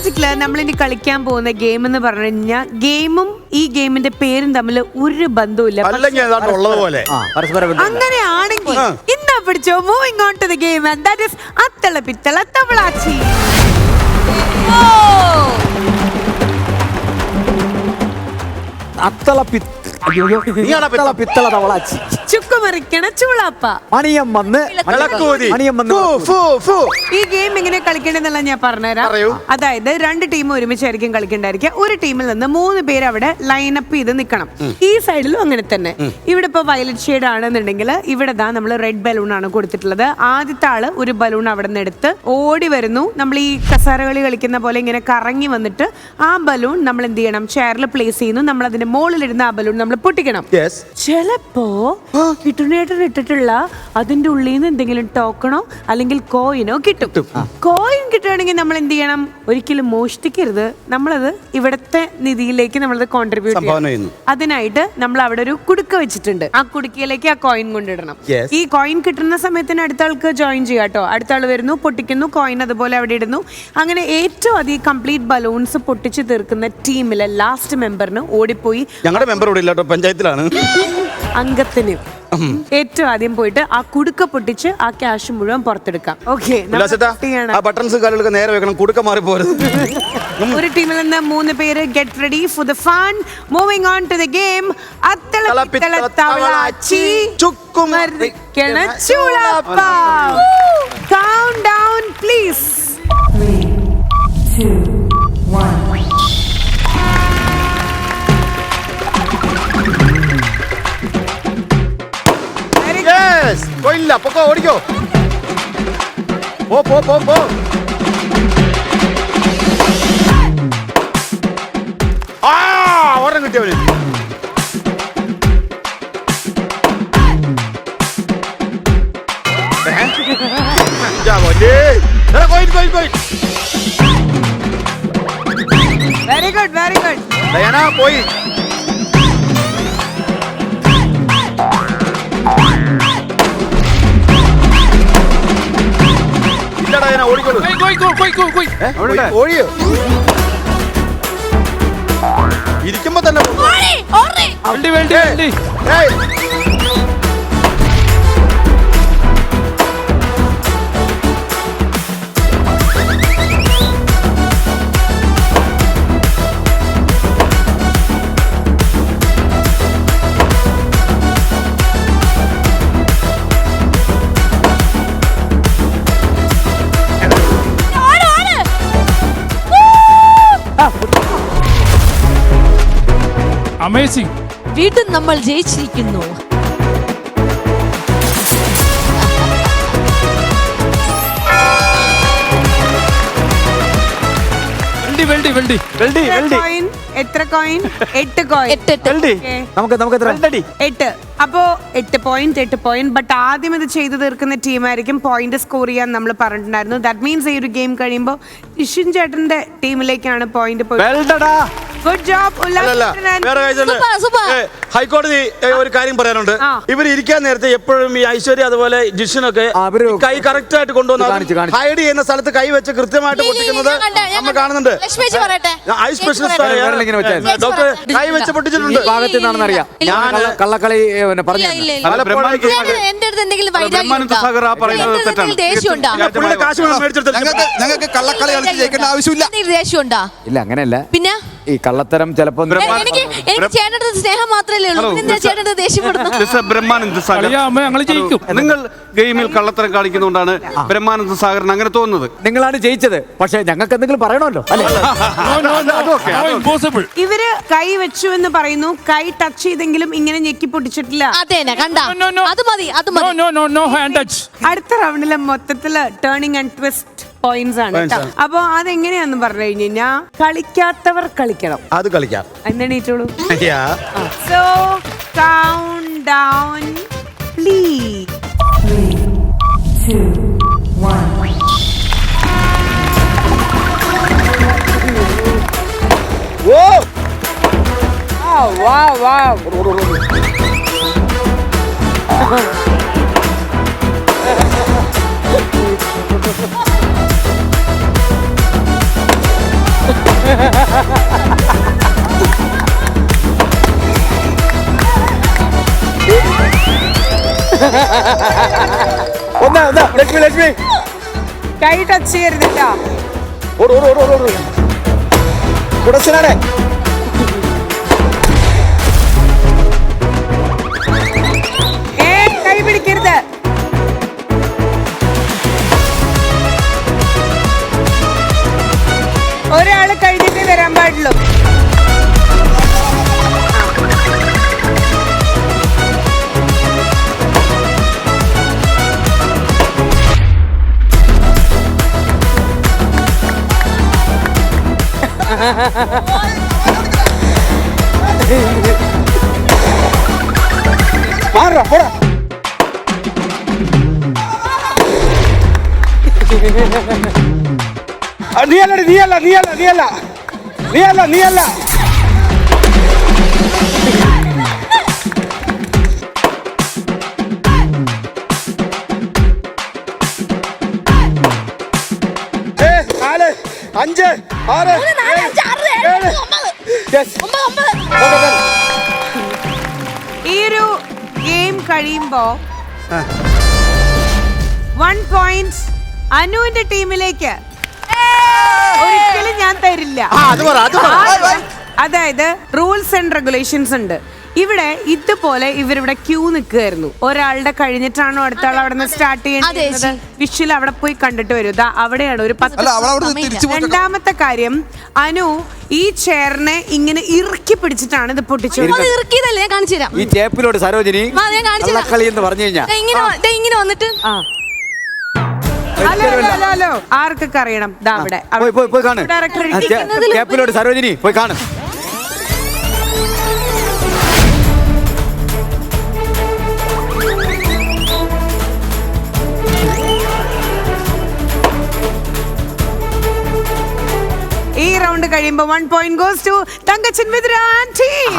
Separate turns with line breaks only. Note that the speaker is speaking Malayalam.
മാജിക്കിൽ നമ്മളിനി കളിക്കാൻ പോകുന്ന ഗെയിം എന്ന് പറഞ്ഞു കഴിഞ്ഞാൽ ഗെയിമും ഈ ഗെയിമിന്റെ പേരും തമ്മിൽ ഒരു ബന്ധവുമില്ല.
അല്ലെങ്കിൽ ഏതാണ്ട് ഉള്ളതുപോലെ
അങ്ങനെയാണെങ്കിൽ ഇന്നാ പിടിച്ചോ moving on to the game and that is അത്തള പിത്തള തവളാച്ചി
അത്തള പിത്തള തവളാച്ചി
ചുക്കുമറിക്കണ ചുളാപ്പ.
മണിയം വന്ന്
വിളക്കൂതി.
മണിയം വന്ന്
ഫു, ഫു, ഫു.
ഈ ഗെയിം എങ്ങനെ കളിക്കേണ്ടതെന്നുള്ള ഞാൻ പറഞ്ഞുതരാം.
പറയൂ.
അതായത് രണ്ട് ടീം ഒരുമിച്ചായിരിക്കും കളിക്കണ്ടായിരിക്കുക. ഒരു ടീമിൽ നിന്ന് മൂന്ന് പേര് അവിടെ ലൈനപ്പ് ചെയ്ത് നിൽക്കണം. ഈ സൈഡിലും അങ്ങനെ തന്നെ. ഇവിടെ ഇപ്പൊ വയലറ്റ് ഷെയ്ഡ് ആണെന്നുണ്ടെങ്കിൽ ഇവിടെ ദാ നമ്മൾ റെഡ് ബലൂൺ ആണ് കൊടുത്തിട്ടുള്ളത്. ആദ്യത്തെ ആൾ ഒരു ബലൂൺ അവിടെ നിന്ന് എടുത്ത് ഓടി വരുന്നു. നമ്മൾ ഈ കസാരകളി കളിക്കുന്ന പോലെ ഇങ്ങനെ കറങ്ങി വന്നിട്ട് ആ ബലൂൺ നമ്മൾ എന്ത് ചെയ്യണം? ചെയറിൽ പ്ലേസ് ചെയ്യുന്നു. നമ്മൾ അതിന്റെ മുകളിലിരുന്ന ആ ബലൂൺ നമ്മൾ പൊട്ടിക്കണം.
Yes.
ചിലപ്പോ കിട്ടുന്നേട്ടൻ ഇട്ടിട്ടുള്ള അതിന്റെ ഉള്ളിൽ നിന്ന് എന്തെങ്കിലും ടോക്കണോ അല്ലെങ്കിൽ കോയിനോ കിട്ടും. കോയിൻ കിട്ടുകയാണെങ്കിൽ നമ്മൾ എന്ത് ചെയ്യണം? ഒരിക്കലും മോഷ്ടിക്കരുത്. നമ്മളത് ഇവിടത്തെ നിധിയിലേക്ക് നമ്മളത് കോൺട്രിബ്യൂട്ട്
ചെയ്യണം.
അതിനായിട്ട് നമ്മൾ അവിടെ ഒരു കുടുക്ക വെച്ചിട്ടുണ്ട്. ആ കുടുക്കയിലേക്ക് ആ കോയിൻ കൊണ്ടിടണം. ഈ കോയിൻ കിട്ടുന്ന സമയത്തിന് അടുത്ത ആൾക്ക് ജോയിൻ ചെയ്യാം കേട്ടോ. അടുത്ത ആൾ വരുന്നു പൊട്ടിക്കുന്നു കോയിൻ അതുപോലെ അവിടെ ഇടുന്നു. അങ്ങനെ ഏറ്റവും അധികം കംപ്ലീറ്റ് ബലൂൺസ് പൊട്ടിച്ച് തീർക്കുന്ന ടീമിലെ ലാസ്റ്റ് മെമ്പറിന് ഓടിപ്പോയി.
ഞങ്ങളുടെ മെമ്പർ ഇവിടെ ഇല്ല പഞ്ചായത്തിലാണ്.
അംഗത്തിന്. ഏറ്റവും ആദ്യം പോയിട്ട് ആ കുടുക്ക പൊട്ടിച്ച് ആ ക്യാഷ് മുഴുവൻ പുറത്തെടുക്കാം. ഓക്കെ
ആ ബട്ടൺസ് കാലുകളൊക്കെ നേരെ വെക്കണം. കുടുക്ക മാറി പോരുത്
ഒരു ടീമിൽ നിന്ന് മൂന്ന് പേര് get ready for the fun moving on to the game please
yes കൊയില്ല പൊക്കോ ഓടിക്കോ. പോ പോ പോ പോ. ആ ഒരെണ്ണം കിട്ടിയവന്.
വെരി ഗുഡ് വെരി ഗുഡ്
പോയി. ഇല്ല ഡയാന ഓടിക്കോളൂ. ഓടിയോ ഇരിക്കുമ്പോ തന്നെ പോ. ഏയ്,
അമേസിംഗ്
വീണ്ടും നമ്മൾ ജയിച്ചിരിക്കുന്നു.
Well done well done. Well done
well done.
Coin എത്ര കോയിൻ എട്ട് കോയിൻ
എട്ട് എട്ട്.
Well done. നമുക്ക് നമുക്ക് എത്ര? വെൽഡി.
എട്ട്. അപ്പോ എട്ട് പോയിന്റ് എട്ട് പോയിന്റ് ബട്ട് ആദ്യം ഇത് ചെയ്തു തീർക്കുന്ന ടീമായിരിക്കും പോയിന്റ് സ്കോർ ചെയ്യാൻ നമ്മൾ പറഞ്ഞിട്ടുണ്ടായിരുന്നു. ദാറ്റ് മീൻസ് ഈ ഒരു ഗെയിം കഴിയുമ്പോൾ ഇഷിൻ ചേട്ടന്റെ ടീമിലേക്കാണ് പോയിന്റ് പോയി. ഗുഡ് ജോബ്
ഹൈക്കോടതി ഒരു കാര്യം പറയാനുണ്ട്. ഇവർ ഇരിക്കാൻ നേരത്തെ എപ്പോഴും ഈ ഐശ്വര്യ അതുപോലെ ജിഷിനൊക്കെ കൈ കറക്റ്റ് ആയിട്ട് കൊണ്ടുവന്ന്
കാണിച്ച്, കാണിച്ച്.
ഹൈഡ് ചെയ്യുന്ന സ്ഥലത്ത് കൈ വെച്ച് കൃത്യമായിട്ട് പൊട്ടിക്കുന്നത് നമ്മൾ കാണുന്നുണ്ട്. Eye specialist. ഡോക്ടർ കൈ വെച്ച് പൊട്ടിച്ചിട്ടുണ്ട്.
കള്ളക്കളി
ഞങ്ങൾക്ക് കള്ളക്കളി കളിച്ച് ജയിക്കേണ്ട ആവശ്യമില്ല.
ഇല്ല അങ്ങനെയല്ല.
പിന്നെ?
ഈ കള്ളത്തരം ചിലപ്പോ
എനിക്ക് എനിക്ക് സ്നേഹം മാത്രമേ ഉള്ളൂ ദേഷ്യപ്പെടുന്നു
മിസ്റ്റർ ബ്രഹ്മാനന്ദ സാഗർ
കളിയാകുമ്പോ ജയിക്കും
നിങ്ങൾ ഗെയിമിൽ കള്ളത്തരം കാണിക്കുന്നതുകൊണ്ടാണ് ബ്രഹ്മാനന്ദ സാഗറിന് അങ്ങനെ തോന്നുന്നത്
നിങ്ങളാണ് ജയിച്ചത് പക്ഷെ ഞങ്ങൾക്ക് എന്തെങ്കിലും പറയണമല്ലോ അല്ലേ
ഇമ്പോസിബിൾ
ഇവർ കൈ വെച്ചു എന്ന് പറയുന്നു കൈ ടച്ച് ചെയ്തെങ്കിലും ഇങ്ങനെ ഞെക്കി പൊട്ടിച്ചിട്ടില്ല
അതേനെ കണ്ട. അത് മതി അത്
നോ
മതി
no no no hand touch
അടുത്ത റൗണ്ടിലെ മൊത്തത്തിൽ ടേണിംഗ് ആൻഡ് ട്വിസ്റ്റ് പോയിന്റ്സ് ആണ് കേട്ടോ അപ്പൊ അതെങ്ങനെയാന്ന് പറഞ്ഞു കഴിഞ്ഞു കഴിഞ്ഞാൽ കളിക്കാത്തവർ കളിക്കണം.
അത് കളിക്കാം.
എന്നെണീറ്റോളൂ
യാ.
സോ കൗണ്ട് ഡൗൺ
ഒന്ന് ഒന്നാ ലക്ഷ്മി ലക്ഷ്മി.
കൈ ടച്ച് ചെയ്യരുതില്ല
ഓട് ഓട് ഓട് ഓട് ഓട്. കുടച്ചനാടെ
மாறுறா போடா. நீ
அல்ல நீ அல்ல நீ அல்ல நீ அல்ல நீ அல்ல நீ அல்ல അഞ്ച് ആറ് ഏഴ്.
ഈ ഒരു ഗെയിം കഴിയുമ്പോ വൺ പോയിന്റ് അനുവിന്റെ ടീമിലേക്ക് ഒരിക്കലും ഞാൻ തരില്ല. അതായത് റൂൾസ് ആൻഡ് റെഗുലേഷൻസ് ഉണ്ട്. ഇവിടെ ഇതുപോലെ ഇവരിവിടെ ക്യൂ നിൽക്കുകയായിരുന്നു. ഒരാളുടെ കഴിഞ്ഞിട്ടാണോ അടുത്ത ആൾ അവിടെ നിന്ന് സ്റ്റാർട്ട് ചെയ്യുന്നത് വിഷിൽ അവിടെ പോയി കണ്ടിട്ട് വരും. ദാ അവിടെയാണ് ഒരു പത്ത്
അല്ല തിരിച്ചു പോയി
രണ്ടാമത്തെ കാര്യം അനു ഈ ചെയറിനെ ഇങ്ങനെ ഇറുക്കി പിടിച്ചിട്ടാണ് ഇത് പൊട്ടിച്ചു
അത് ഇറുക്കിയതല്ലേ? ഞാൻ കാണിച്ചു തരാം.
ഈ ചേപ്പിലോട് സരോജിനി
വാ, ഞാൻ കാണിച്ചു തരാം.
കള്ളക്കളി എന്ന് പറഞ്ഞു കഴിഞ്ഞാ.
ദേ ഇങ്ങനെ വ- ദേ ഇങ്ങനെ വന്നിട്ട്.
ആ. Hello hello hello hello. ആർക്കൊക്കെ അറിയണം? ദാ അവിടെ
പോയി പോയി പോയി കാണ്.
ഡയറക്ടർ
ചേപ്പിലോട് സരോജിനി പോയി കാണ്.
Round one point goes to Thankachan വിദ്രാൻ team